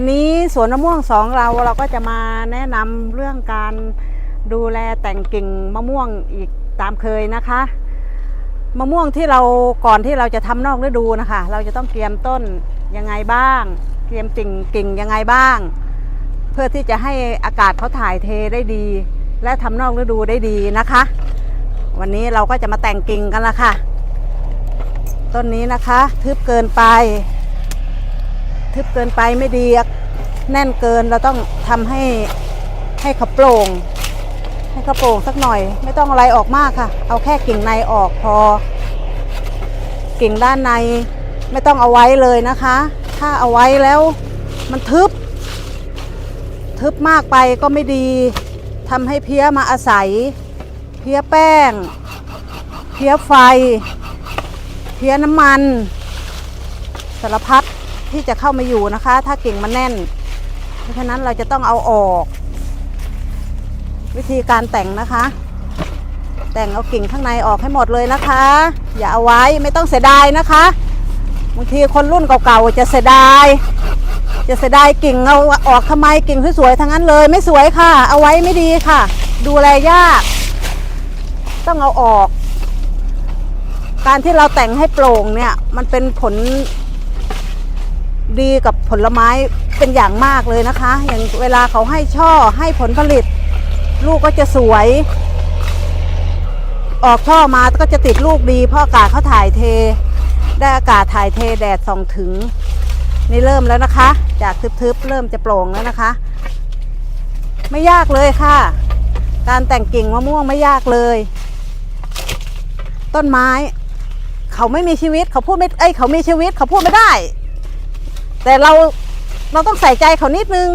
วันนี้สวนมะม่วงสองเราเราก็จะมาแนะนำเรื่องการดูแลแต่งกิ่งมะม่วงอีกตามเคยนะคะ มะม่วงที่เราก่อนที่เราจะทำนอกฤดูนะคะ เราจะต้องเตรียมต้นยังไงบ้าง เตรียมกิ่งกิ่งยังไงบ้าง เพื่อที่จะให้อากาศเขาถ่ายเทได้ดี และทำนอกฤดูได้ดีนะคะ วันนี้เราก็จะมาแต่งกิ่งกันละค่ะ ต้นนี้นะคะ ทึบเกินไป ทึบเกินไปไม่ดีแน่นเกินเราต้องทำให้ให้เขาโปร่ง ให้เขาโปร่งสักหน่อย ไม่ต้องอะไรออกมากค่ะ เอาแค่กิ่งในออกพอ กิ่งด้านในไม่ต้องเอาไว้เลยนะคะ ถ้าเอาไว้แล้วมันทึบ ทึบมากไปก็ไม่ดีทำให้เพี้ยมาอาศัย เพี้ยแป้ง เพี้ยไฟ เพี้ยน้ำมัน สารพัด ที่จะเข้ามาอยู่นะคะ ถ้ากิ่งมันแน่น เพราะฉะนั้นเราจะต้องเอาออก วิธีการแต่งนะคะ แต่งเอากิ่งข้างในออกให้หมดเลยนะคะ อย่าเอาไว้ไม่ต้องเสียดายนะคะบางทีคนรุ่นเก่าๆจะเสียดาย จะเสียดายกิ่งเอาออกทำไมกิ่งสวยๆทั้งนั้นเลย ไม่สวยค่ะ เอาไว้ไม่ดีค่ะ ดูแลยาก ต้องเอาออก การที่เราแต่งให้โปร่งเนี่ยมันเป็นผล ดีกับผลไม้เป็นอย่างมากเลยนะคะ อย่างเวลาเขาให้ช่อให้ผลผลิต ลูกก็จะสวย ออกช่อมาก็จะติดลูกดีเพราะอากาศเขาถ่ายเท ได้อากาศถ่ายเทแดดส่องถึง นี่เริ่มแล้วนะคะ จากทึบๆเริ่มจะโปร่งแล้วนะคะ ไม่ยากเลยค่ะ การแต่งกิ่งมะม่วงไม่ยากเลย ต้นไม้ เขาไม่มีชีวิตเขาพูดไม่เอ้ยเขามีชีวิตเขาพูดไม่ได้ แต่เราเราต้องใส่ใจเขานิดนึง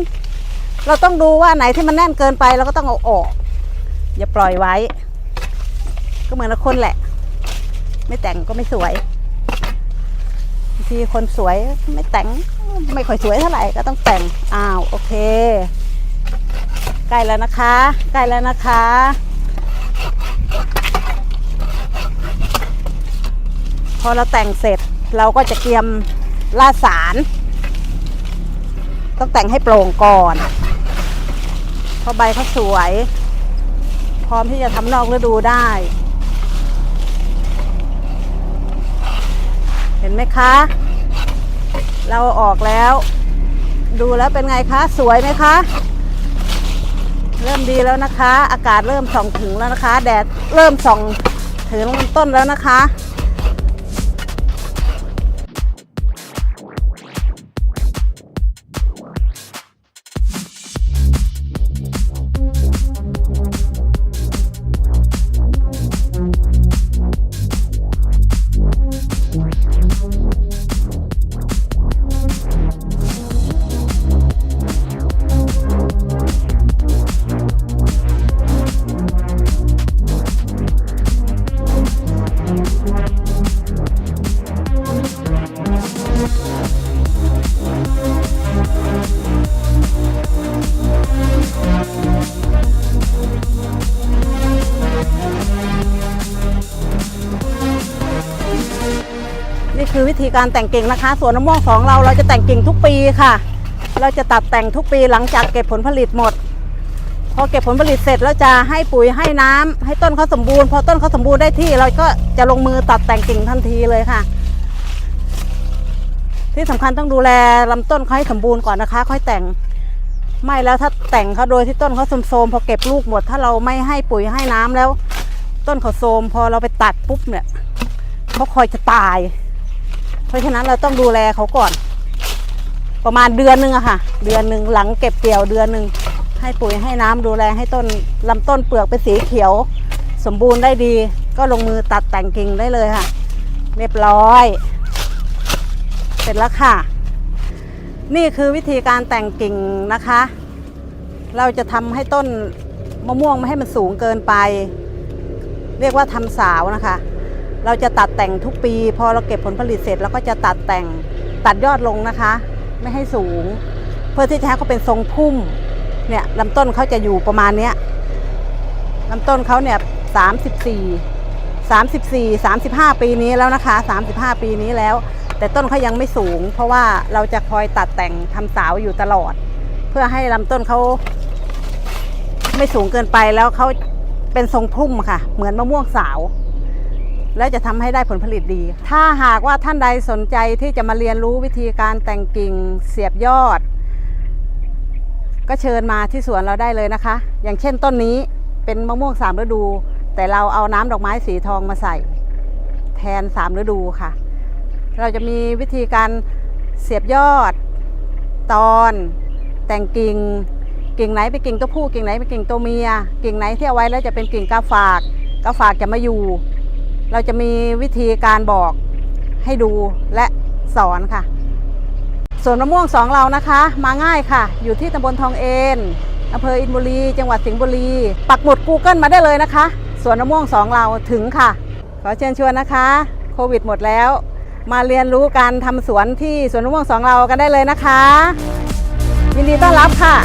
เราต้องดูว่าไหนที่มันแน่นเกินไปเราก็ต้องเอาออก อย่าปล่อยไว้ ก็เหมือนคนแหละ ไม่แต่งก็ไม่สวยบางทีคนสวยไม่แต่งไม่ค่อยสวยเท่าไหร่ก็ต้องแต่งอ้าวโอเคใกล้แล้วนะคะใกล้แล้วนะคะพอเราแต่งเสร็จเราก็จะเตรียมลาสาร ต้องแต่งให้โปร่งก่อนเพราะใบเขาสวย พร้อมที่จะทำนอกฤดูได้ เห็นไหมคะ เราออกแล้ว ดูแล้วเป็นไงคะ สวยไหมคะ เริ่มดีแล้วนะคะ อากาศเริ่มส่องถึงแล้วนะคะ แดดเริ่มส่องถึงต้นแล้วนะคะ คือวิธีการแต่งกิ่งนะคะ สวนมะม่วงของเราเราจะแต่งกิ่งทุกปีค่ะ เราจะตัดแต่งทุกปีหลังจากเก็บผลผลิตหมด พอเก็บผลผลิตเสร็จแล้วจะให้ปุ๋ยให้น้ำให้ต้นเขาสมบูรณ์ พอต้นเขาสมบูรณ์ได้ที่ เราก็จะลงมือตัดแต่งกิ่งทันทีเลยค่ะ ที่สำคัญต้องดูแลลำต้นเขาให้สมบูรณ์ก่อนนะคะ ค่อยแต่งไม่แล้วถ้าแต่งเขาโดยที่ต้นเขาโทรมๆพอเก็บลูกหมด ถ้าเราไม่ให้ปุ๋ยให้น้ำแล้ว ต้นเขาโทรมพอเราไปตัดปุ๊บเนี่ยเขาคอยจะตาย ราะฉะนั้นเราต้องดูแลเขาก่อน ประมาณเดือนหนึ่งอะค่ะ เดือนหนึ่งหลังเก็บเกี่ยวเดือนหนึ่งให้ปุ๋ยให้น้ำดูแลให้ต้นลำต้นเปลือกเป็นสีเขียว สมบูรณ์ได้ดี ก็ลงมือตัดแต่งกิ่งได้เลยค่ะ เรียบร้อย เสร็จแล้วค่ะ นี่คือวิธีการแต่งกิ่งนะคะ เราจะทำให้ต้นมะม่วงไม่ให้มันสูงเกินไป เรียกว่าทำสาวนะคะ เราจะตัดแต่งทุกปี พอเราเก็บผลผลิตเสร็จเราก็จะตัดแต่งตัดยอดลงนะคะ ไม่ให้สูง เพื่อที่จะให้เขาเป็นทรงพุ่มเนี่ยลำต้นเขาจะอยู่ประมาณเนี้ยลำต้นเขาเนี่ยสามสิบสี่สามสิบสี่สามสิบห้าปีนี้แล้วนะคะสามสิบห้าปีนี้แล้ว แต่ต้นเขายังไม่สูง เพราะว่าเราจะคอยตัดแต่งทำสาวอยู่ตลอด เพื่อให้ลำต้นเขาไม่สูงเกินไปแล้วเขาเป็นทรงพุ่มค่ะ เหมือนมะม่วงสาว แล้วจะทำให้ได้ผลผลิตดี ถ้าหากว่าท่านใดสนใจที่จะมาเรียนรู้วิธีการแต่งกิ่งเสียบยอด ก็เชิญมาที่สวนเราได้เลยนะคะ อย่างเช่นต้นนี้เป็นมะม่วงสามฤดู แต่เราเอาน้ำดอกไม้สีทองมาใส่ แทนสามฤดูค่ะ เราจะมีวิธีการเสียบยอด ตอนแต่งกิ่งกิ่งไหนเป็นกิ่งตัวผู้กิ่งไหนเป็นกิ่งตัวเมีย กิ่งไหนที่เอาไว้แล้วจะเป็นกิ่งกาฝากกาฝากจะมาอยู่ เราจะมีวิธีการบอกให้ดูและสอนค่ะ สวนมะม่วงสองเรานะคะ มาง่ายค่ะ อยู่ที่ตำบลทองเอ็นอำเภออินบุรี จังหวัดสิงห์บุรี ปักหมุด Google มาได้เลยนะคะ สวนมะม่วงสองเราถึงค่ะ ขอเชิญชวนนะคะ โควิดหมดแล้ว มาเรียนรู้การทำสวนที่สวนมะม่วงสองเรากันได้เลยนะคะ ยินดีต้อนรับค่ะ